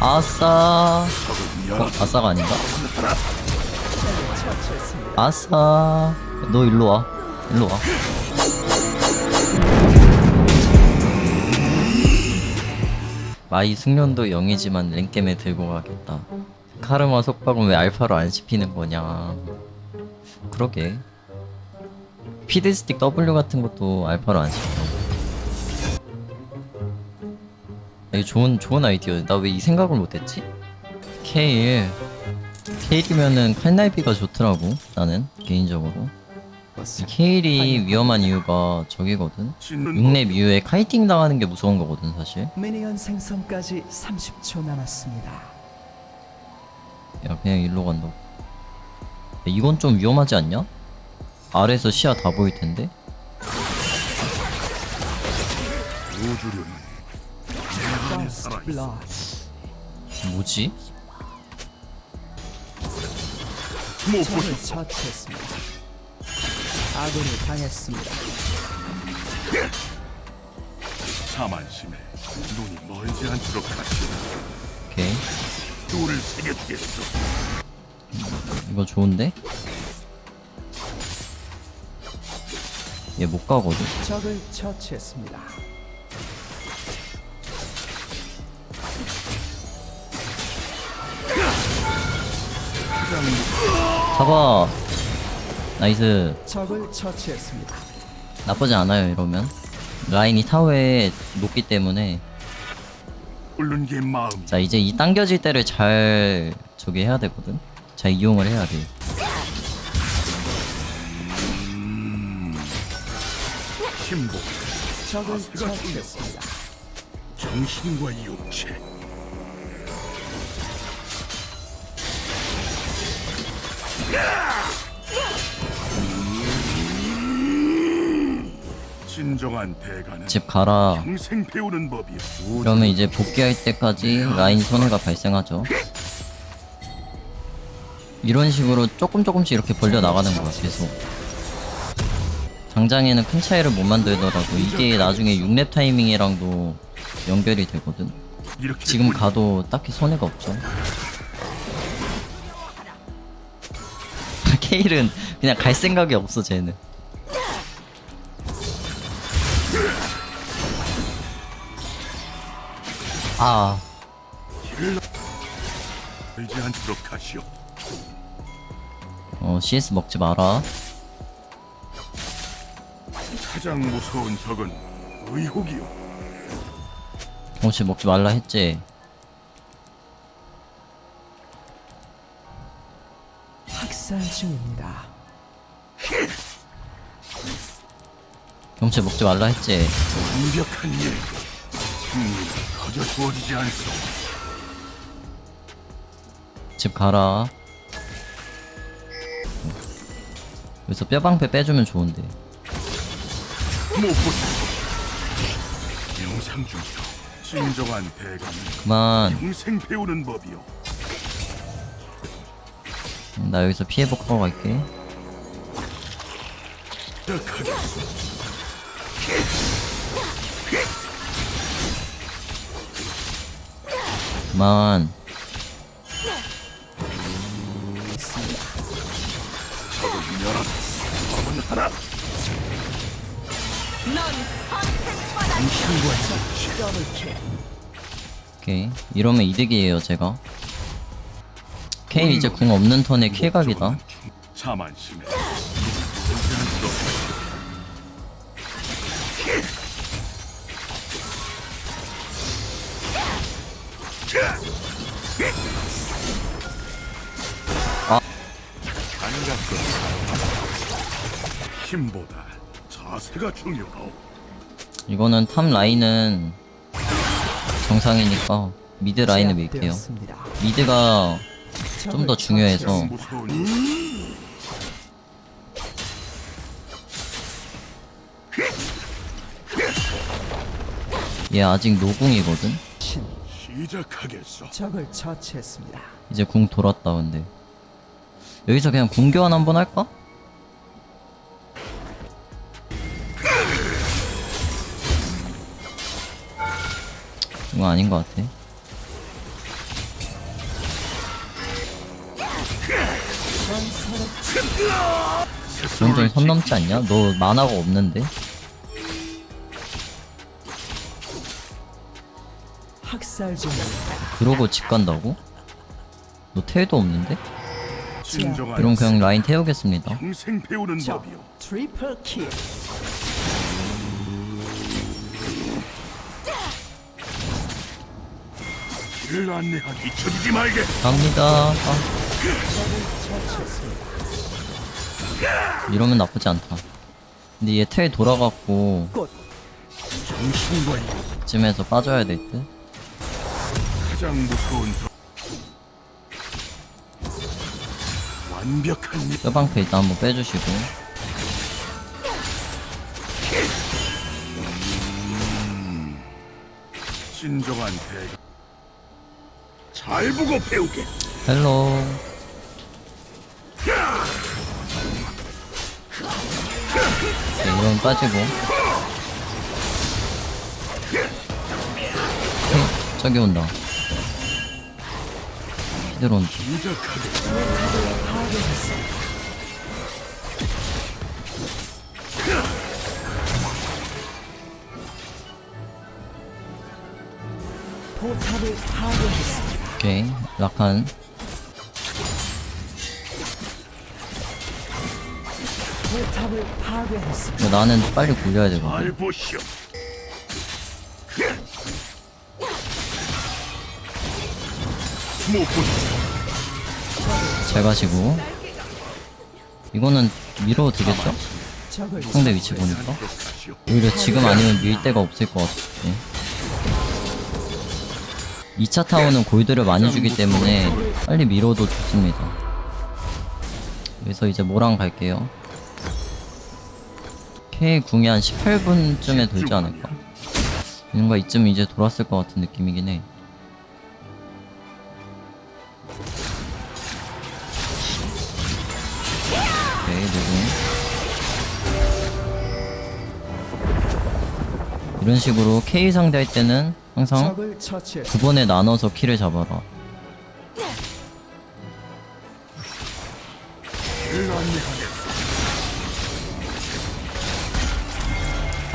아싸. 어, 아싸가 아닌가? 아싸. 너 일로 와. 일로 와. 마이 숙련도 0이지만 랭겜에 들고 가겠다. 카르마 속박은 왜 알파로 안 씹히는 거냐. 그러게. 피드스틱 W 같은 것도 알파로 안 씹혀. 이거 좋은 좋은 아이디어. 나 왜 이 생각을 못했지? 케일. 케일이면은 칼날비가 좋더라고. 나는 개인적으로. 이 케일이 위험한 이유가 저기거든. 6렙 이후에 카이팅 당하는 게 무서운 거거든 사실. 미니언 생성까지 30초 남았습니다. 야 그냥 일로 간다고. 야, 이건 좀 위험하지 않냐? 아래에서 시야 다 보일 텐데. 우주류는. 뭐지? 못 보셨어. 아군이 당했습니다. 자만심에 눈이 멀지 않도록 하시오. 오케이. 새겨주겠소. 이거 좋은데? 얘 못 가거든. 적을 처치했습니다. 잡아. 나이스. 적을 처치했습니다. 나쁘지 않아요 이러면. 라인이 타워에 높기 때문에 게자 이제 이 당겨질 때를 잘 저기 해야 되거든. 잘 이용을 해야 돼. 힘보 적을 자세가 처치했습니다. 정신과 육체. 진정한 대가는 집 가라. 평생 배우는 법이오. 그러면 이제 복귀할 때까지 라인 손해가 발생하죠. 이런 식으로 조금 조금씩 이렇게 벌려 나가는 거야 계속. 당장에는 큰 차이를 못 만들더라도 이게 나중에 6렙 타이밍이랑도 연결이 되거든. 지금 꿀- 가도 딱히 손해가 없죠. 케일은 그냥 갈 생각이 없어 쟤는. 아 들지 않도록 하시오. 어, CS 먹지 마라. 가장 무서운 적은 의혹이오. 혹시 먹지 말라 했지? 학살 중입니다. 경치 먹지 말라 했지? 완벽한 일. 승리가 거저 주어지지 않소. 집 가라. 여기서 뼈방패 빼주면 좋은데. 못 보셨소. 영상 중이오. 진정한 대가는 그만. 평생 배우는 법이오. 나 여기서 피해복하고 갈게. 그만. 오케이. 이러면 이득이에요, 제가. 케인 이제 궁 없는 턴에. 자만심에 들지 않도록 아. 힘보다 자세가 중요하오. 이거는 탑 라인은 정상이니까 미드 라인을 밀게요. 미드가 좀더 적을 중요해서 일. 얘 아직 노궁이거든. 적을 처치했습니다. 이제 궁 돌았다 근데 여기서 그냥 궁 교환 한번 할까? 이거 아닌 것 같아. 그런 점이 선 넘지 않냐? 너 만화가 없는데? 학살. 그러고 집 간다고? 너 태도 없는데? 진정한 그럼 그냥 라인 태우겠습니다. 평생 배우는 적 법이오. 트리플 킬. 길을 안내하기 잊혀지지 말게. 갑니다. 아. 이러면 나쁘지 않다. 근데 얘 텔 돌아갔고 쯤에서 빠져야 될 듯? 가장 무서운 적. 완벽한 일. 뼈방패 일단 한번 빼주시고 진정한 대가. 잘 보고 배우게. 헬로 네, 이건 빠지고. 저기 온다. 히드로 온다. 오케이 라칸 포탑을 파괴했습니다. 이거 나는 빨리 굴려야 되거든 잘 보시오. 무엇보다 잘 가시고 이거는 밀어도 되겠죠? 적을 상대 위치 보니까. 오히려 지금 아니면 밀 데가 없을 것 같아 2차 타워는 골드를 많이 주기 때문에 빨리 밀어도 좋습니다 그래서 이제 뭐랑 갈게요 K 궁이 한 18분쯤에 돌지 않을까? 뭔가 이쯤 이제 돌았을 것 같은 느낌이긴 해 오케이 녹음 이런 식으로 K 상대할 때는 항상. 두 번에 나눠서 키를 잡아라.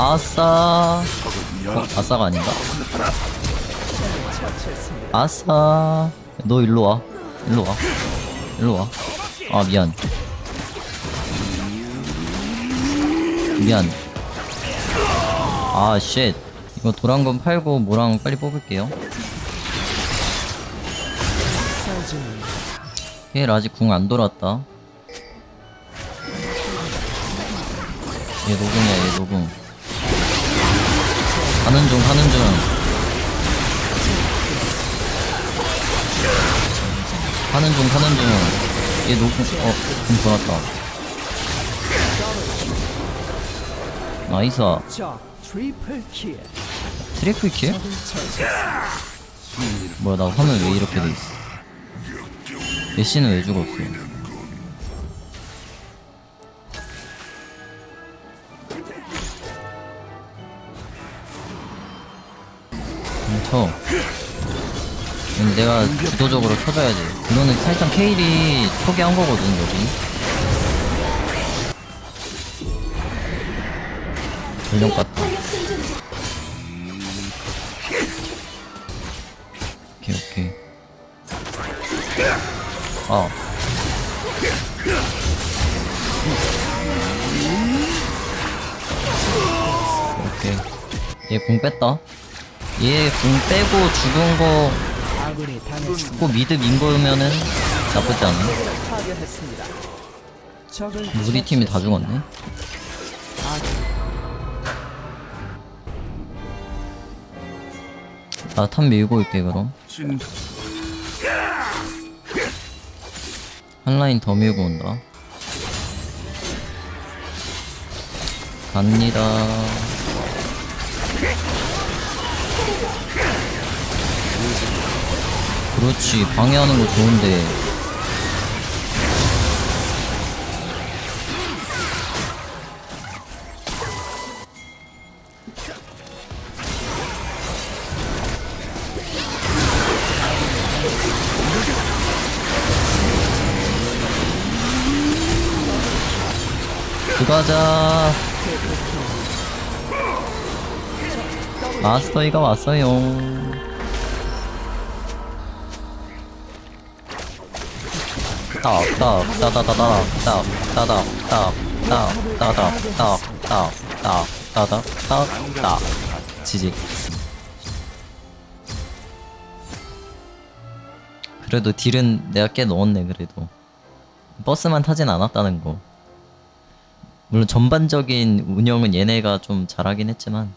아싸. 어. 아싸가 아닌가? 아싸. 너 일로 와. 일로 와. 일로 와. 아 미안. 미안. 아 쉣. 이거 도란건 팔고 뭐랑 빨리 뽑을게요. 중입니다. 걔 아직 궁 안 돌았다. 얘 노궁이야, 얘 노궁. 가는 중, 가는 중. 가는 중, 가는 중. 얘 노궁, 어, 궁 돌았다. 나이스. 적 트리플 킬. 뭐야, 나 화면 왜 이렇게 돼 있어? 애쉬는 왜 죽었어? 쳐. 음, 내가 주도적으로 쳐줘야지. 이거는 사실상 케일이 초기한 거거든, 여기. 전령 같다. 오케이, 오케이. 아. 오케이. 얘 공 뺐다. 얘공 빼고 죽은 거. 꼭 미드 민 거면은 나쁘지. 적을 우리 팀이 다 죽었네. 나탑 밀고 올게, 그럼. 진한 라인 더 밀고 온다. 갑니다. 그렇지. 방해하는 거 좋은데. 들어가자. 마스터이가 왔어요. 딱. 지직. 그래도 딜은 내가 꽤 넣었네, 그래도. 버스만 타진 않았다는 거. 물론 전반적인 운영은 얘네가 좀 잘하긴 했지만